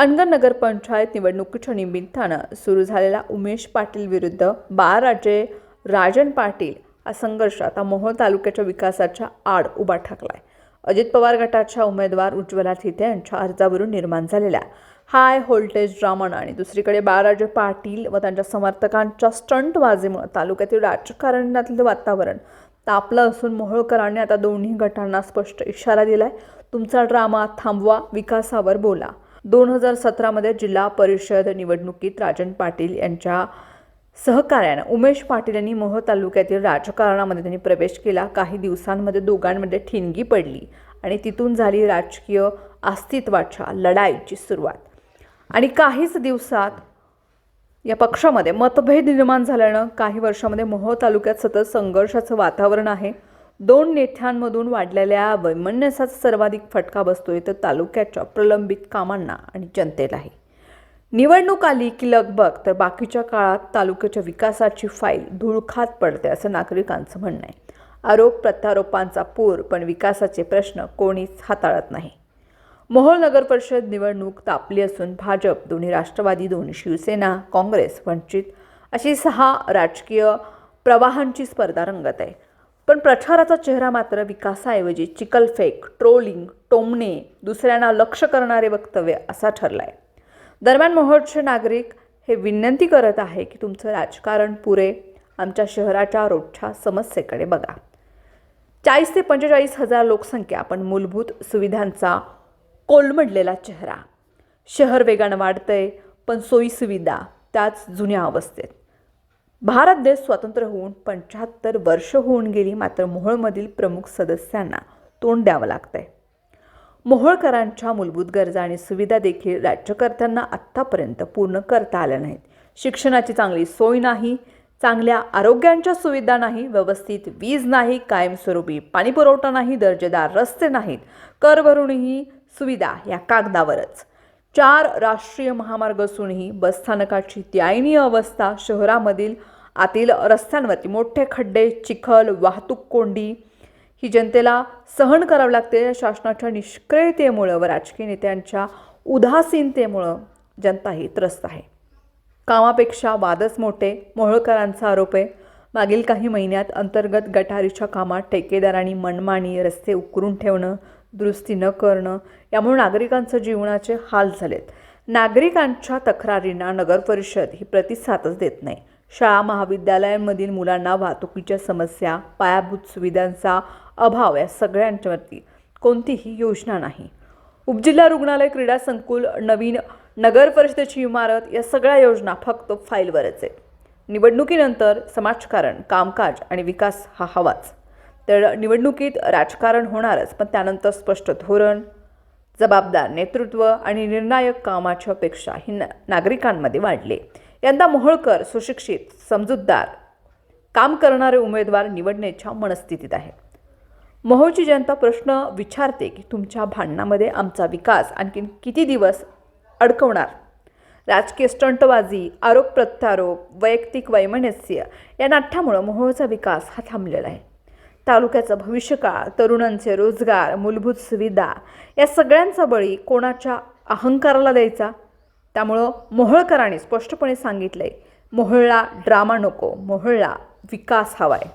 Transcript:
अनगर नगरपंचायत निवडणुकीच्या निमित्तानं सुरू झालेला उमेश पाटील विरुद्ध बाळराजे राजन पाटील हा संघर्ष आता मोहोळ तालुक्याच्या विकासाच्या आड उभा ठाकलाय. अजित पवार गटाच्या उमेदवार उज्ज्वला थिते यांच्या अर्जावरून निर्माण झालेल्या हाय व्होल्टेज ड्रामन आणि दुसरीकडे बाळराजे पाटील व त्यांच्या समर्थकांच्या स्टंटबाजीमुळे तालुक्यातील राजकारणातलं वातावरण तापलं असून मोहोळकरांनी आता दोन्ही गटांना स्पष्ट इशारा दिलाय. तुमचा ड्रामा थांबवा विकासावर बोला. दोन हजार सतरामध्ये जिल्हा परिषद निवडणुकीत राजन पाटील यांच्या सहकार्यानं उमेश पाटील यांनी मोह तालुक्यातील राजकारणामध्ये त्यांनी प्रवेश केला. काही दिवसांमध्ये दोघांमध्ये ठिणगी पडली आणि तिथून झाली राजकीय अस्तित्वाच्या लढाईची सुरुवात. आणि काहीच दिवसात या पक्षामध्ये मतभेद निर्माण झाल्यानं काही वर्षामध्ये मोह तालुक्यात सतत संघर्षाचं वातावरण आहे. दोन नेत्यांमधून वाढलेल्या वैमनस्याचा सर्वाधिक फटका बसतोय तर तालुक्याच्या प्रलंबित कामांना आणि जनतेलाही. निवडणूक आली की लगबग तर बाकीच्या काळात तालुक्याच्या विकासाची फाईल धूळखात पडते असं नागरिकांचं म्हणणं आहे. आरोप प्रत्यारोपांचा पूर पण विकासाचे प्रश्न कोणीच हाताळत नाही. मोहोळ नगर परिषद निवडणूक तापली असून भाजप दोन्ही राष्ट्रवादी दोन्ही शिवसेना काँग्रेस वंचित अशी सहा राजकीय प्रवाहांची स्पर्धा रंगत आहे. पण प्रचाराचा चेहरा मात्र विकासाऐवजी चिकलफेक ट्रोलिंग टोमणे दुसऱ्यांना लक्ष करणारे वक्तव्य असा ठरला आहे दरम्यान मोहोळचे नागरिक हे विनंती करत आहे की तुमचं राजकारण पुरे आमच्या शहराच्या रोजच्या समस्येकडे बघा. चाळीस ते पंचेचाळीस हजार लोकसंख्या पण मूलभूत सुविधांचा कोलमडलेला चेहरा. शहर वेगानं वाढतंय पण सोयीसुविधा त्याच जुन्या अवस्थेत. भारत देश स्वतंत्र होऊन पंच्याहत्तर वर्ष होऊन गेली मात्र मोहोळमधील प्रमुख सदस्यांना तोंड द्यावं लागतंय. मोहोळकरांच्या मूलभूत गरजा आणि सुविधा देखील राज्यकर्त्यांना आत्तापर्यंत पूर्ण करता आल्या नाहीत. शिक्षणाची चांगली सोय नाही चांगल्या आरोग्यांच्या सुविधा नाही व्यवस्थित वीज नाही कायमस्वरूपी पाणीपुरवठा नाही दर्जेदार रस्ते नाहीत. कर भरूनही सुविधा या कागदावरच. चार राष्ट्रीय महामार्ग असूनही बसस्थानकाची त्यायनीय अवस्था शहरामधील आतील रस्त्यांवरती मोठे खड्डे चिखल वाहतूक कोंडी ही जनतेला सहन करावं लागते. शासनाच्या निष्क्रियतेमुळं व राजकीय नेत्यांच्या उदासीनतेमुळं जनता ही त्रस्त आहे. कामापेक्षा वादच मोठे मोहोळकरांचा आरोप आहे. मागील काही महिन्यात अंतर्गत गटारीच्या कामात ठेकेदारांनी मनमानी रस्ते उकरून ठेवणं दुरुस्ती न करणं यामुळे नागरिकांचं जीवनाचे हाल झालेत. नागरिकांच्या तक्रारींना नगरपरिषद ही प्रतिसादच देत नाही. शाळा महाविद्यालयांमधील मुलांना वाहतुकीच्या समस्या पायाभूत सुविधांचा अभाव या सगळ्यांच्यावरती कोणतीही योजना नाही. उपजिल्हा रुग्णालय क्रीडा संकुल नवीन नगर परिषदेची इमारत या सगळ्या योजना फक्त फाईलवरच आहेत. निवडणुकीनंतर समाजकारण कामकाज आणि विकास हा हवाच. तर निवडणुकीत राजकारण होणारच पण त्यानंतर स्पष्ट धोरण जबाबदार नेतृत्व आणि निर्णायक कामाची अपेक्षा ही ना नागरिकांमध्ये वाढले. यंदा मोहोळकर सुशिक्षित समजूतदार काम करणारे उमेदवार निवडण्याच्या मनस्थितीत आहेत मोहोळची जनता प्रश्न विचारते की तुमच्या भांडणामध्ये आमचा विकास आणखीन किती दिवस अडकवणार? राजकीय स्टंटबाजी आरोप प्रत्यारोप वैयक्तिक वैमनस्य या नाट्यामुळं मोहोळचा विकास हा थांबलेला आहे. तालुक्याचं भविष्यकाळ तरुणांचे रोजगार मूलभूत सुविधा या सगळ्यांचा बळी कोणाच्या अहंकाराला द्यायचा? त्यामुळं मोहोळकरांनी स्पष्टपणे सांगितलं आहे मोहोळला ड्रामा नको मोहोळला विकास हवा आहे